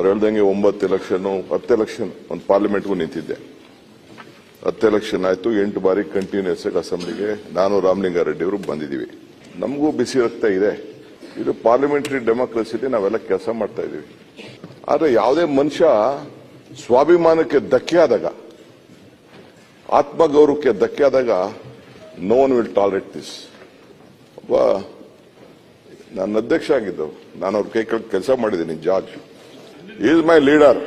ಅವ್ರು ಹೇಳ್ದಂಗೆ ಒಂಬತ್ತು ಎಲೆಕ್ಷನ್ ಹತ್ತು ಎಲೆಕ್ಷನ್ ಒಂದು ಪಾರ್ಲಿಮೆಂಟ್ಗೂ ನಿಂತಿದ್ದೆ. ಹತ್ತು ಎಲೆಕ್ಷನ್ ಆಯಿತು, ಎಂಟು ಬಾರಿ ಕಂಟಿನ್ಯೂಸ್ ಆಗಿ ಅಸೆಂಬ್ಲಿಗೆ ನಾನು ರಾಮಲಿಂಗಾರೆಡ್ಡಿ ಅವರು ಬಂದಿದ್ದೀವಿ. ನಮಗೂ ಬಿಸಿ ರಕ್ತ ಇದೆ. ಇದು ಪಾರ್ಲಿಮೆಂಟರಿ ಡೆಮೋಕ್ರಸಿಲಿ ನಾವೆಲ್ಲ ಕೆಲಸ ಮಾಡ್ತಾ ಇದ್ದೀವಿ. ಆದರೆ ಯಾವುದೇ ಮನುಷ್ಯ ಸ್ವಾಭಿಮಾನಕ್ಕೆ ಧಕ್ಕೆ ಆದಾಗ, ಆತ್ಮಗೌರವಕ್ಕೆ ಧಕ್ಕೆ ಆದಾಗ no one will tolerate this ಒಬ್ಬ ನನ್ನ ಅಧ್ಯಕ್ಷ ಆಗಿದ್ದವು ನಾನು ಅವ್ರ ಕೈ ಕೆಲಸ ಮಾಡಿದ್ದೀನಿ, ಜಾರ್ಜ್. ಈಸ್ ಮೈ ಲೀಡರ್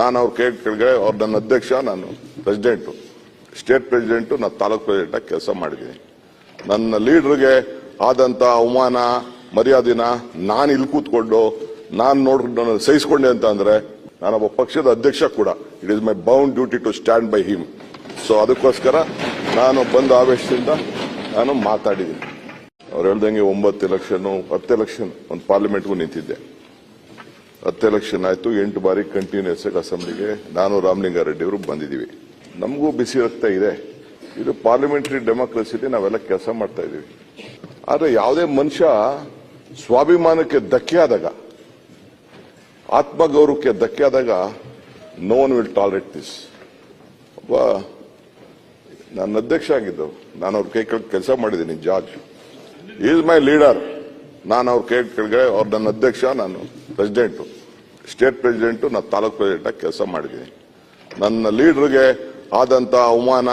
ನಾನು ಅವ್ರು ಕೈ ಕೆಳಗೆ ಅವ್ರ ನನ್ನ ಅಧ್ಯಕ್ಷ, ನಾನು ಪ್ರೆಸಿಡೆಂಟು ಸ್ಟೇಟ್ ಪ್ರೆಸಿಡೆಂಟು ನಾನು ತಾಲೂಕ್ ಪ್ರೆಸಿಡೆಂಟ್ ಕೆಲಸ ಮಾಡಿದ್ದೀನಿ ನನ್ನ ಲೀಡರ್ಗೆ ಆದಂತ ಅವಮಾನ, ಮರ್ಯಾದಿನ ನಾನು ಇಲ್ಲಿ ಕೂತ್ಕೊಂಡು, ನಾನು ನೋಡ್ ಸಹಿಸ್ಕೊಂಡೆ ಅಂತ ಅಂದರೆ ನಾನೊಬ್ಬ ಪಕ್ಷದ ಅಧ್ಯಕ್ಷ ಕೂಡ. It is my bound duty to stand by him so ಅದಕ್ಕೋಸ್ಕರ ನಾನು ಬಂದ ಆವೇಶದಿಂದ ನಾನು ಮಾತಾಡಿದ್ದೀನಿ ಅವ್ರು ಹೇಳ್ದಂಗೆ ಒಂಬತ್ತು ಎಲೆಕ್ಷನ್ನು ಹತ್ತು ಎಲೆಕ್ಷನ್ ಒಂದು ಪಾರ್ಲಿಮೆಂಟ್ಗೂ ನಿಂತಿದ್ದೆ. ಹತ್ತು ಎಲೆಕ್ಷನ್ ಆಯಿತು, ಎಂಟು ಬಾರಿ ಕಂಟಿನ್ಯೂಸ್ ಆಗಿ ಅಸೆಂಬ್ಲಿಗೆ ನಾನು ರಾಮಲಿಂಗಾರೆಡ್ಡಿ ಅವರು ಬಂದಿದ್ದೀವಿ. ನಮಗೂ ಬಿಸಿ ರಕ್ತ ಇದೆ. ಇದು ಪಾರ್ಲಿಮೆಂಟರಿ ಡೆಮೋಕ್ರಸಿಲಿ ನಾವೆಲ್ಲ ಕೆಲಸ ಮಾಡ್ತಾ ಇದೀವಿ ಆದರೆ ಯಾವುದೇ ಮನುಷ್ಯ ಸ್ವಾಭಿಮಾನಕ್ಕೆ ಧಕ್ಕೆ ಆದಾಗ, ಆತ್ಮಗೌರವಕ್ಕೆ ಧಕ್ಕೆ ಆದಾಗ no one will tolerate this ಒಬ್ಬ ನನ್ನ ಅಧ್ಯಕ್ಷ ಆಗಿದ್ದು, ನಾನು ಅವ್ರ ಕೈ ಕೆಳಗೆ ಕೆಲಸ ಮಾಡಿದ್ದೀನಿ, ಜಾರ್ಜ್. ಈಸ್ ಮೈ ಲೀಡರ್ ನಾನು ಅವ್ರ ಕೈ ಕೆಳಗೆ, ಅವ್ರ ನನ್ನ ಅಧ್ಯಕ್ಷ, ನಾನು ಪ್ರೆಸಿಡೆಂಟು. ಸ್ಟೇಟ್ ಪ್ರೆಸಿಡೆಂಟು ನಾನು ತಾಲೂಕ್ ಪ್ರೆಸಿಡೆಂಟ್ ಕೆಲಸ ಮಾಡಿದ್ದೀನಿ. ನನ್ನ ಲೀಡರ್ಗೆ ಆದಂತ ಅವಮಾನ,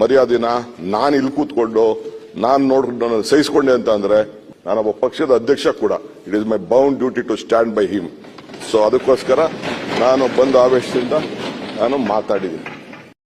ಮರ್ಯಾದಿನ ನಾನು ಇಲ್ಲಿ ಕೂತ್ಕೊಂಡು, ನಾನು ನೋಡ್ ಸಹಿಸ್ಕೊಂಡೆ ಅಂತ ಅಂದರೆ ನಾನೊಬ್ಬ ಪಕ್ಷದ ಅಧ್ಯಕ್ಷ ಕೂಡ. It is my bound duty to stand by him so ಅದಕ್ಕೋಸ್ಕರ ನಾನು ಬಂದ ಆವೇಶದಿಂದ ನಾನು ಮಾತಾಡಿದ್ದೀನಿ.